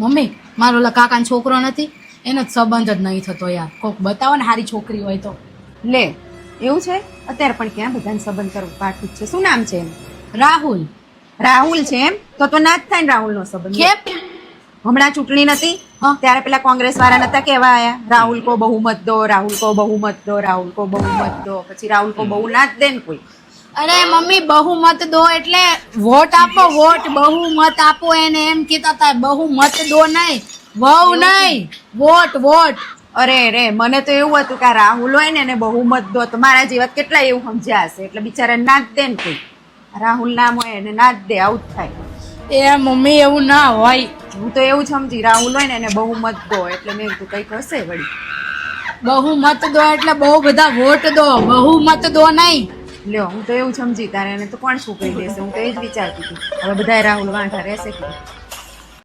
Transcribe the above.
Mummy મારો ઓલા કાકાનો છોકરો નથી. એનો જ સંબંધ જ નહીં થતો યાર. કોક બતાવો ને સારી છોકરી હોય તો. લે એવું છે? અત્યારે પણ ક્યાં બધાને સંબંધ કરવું? પાઠું છે. શું નામ છે એમ રાહુલ. રાહુલ છે એમ? તો તો ના જ થાય ને રાહુલનો સંબંધ. કેમ? હમણાં ચૂંટણી નથી. ત્યારે પેલા કોંગ્રેસ વાળા નતા કેવા આયા રાહુલ કો બહુમત દો રાહુલ કો બહુમત દો રાહુલ કો બહુમત દો. પછી રાહુલ કો બહુ ના જ દે ને કોઈ. અરે મમ્મી બહુમત દો એટલે વોટ આપો વોટ બહુમત આપો એને એમ કીધા હતા બહુમત દો નહીં વહુ નહીં વોટ વોટ. અરે રે મને તો એવું હતું કે રાહુલ હોય ને એને બહુમત દો તો મારા જીવત કેટલા એવું સમજ્યા હશે? એટલે બિચારા ના જ દે ને કોઈ. રાહુલ નામ હોય એને ના જ દે આવું જ થાય. એ મમ્મી એવું ના હોય. હું તો એવું સમજી રાહુલ હોય ને એને બહુમત દો એટલે મેં કીધું કંઈક હશે વળી. બહુમત દો એટલે બહુ બધા વોટ દો બહુમત દો નહીં. લ્યો, હું તો એવું સમજી, તારે એને તો કોણ શું કહી દેશે? હું તો એ જ વિચારતી હતી. હવે બધા રાહુલ વાંઢા રહેશે કે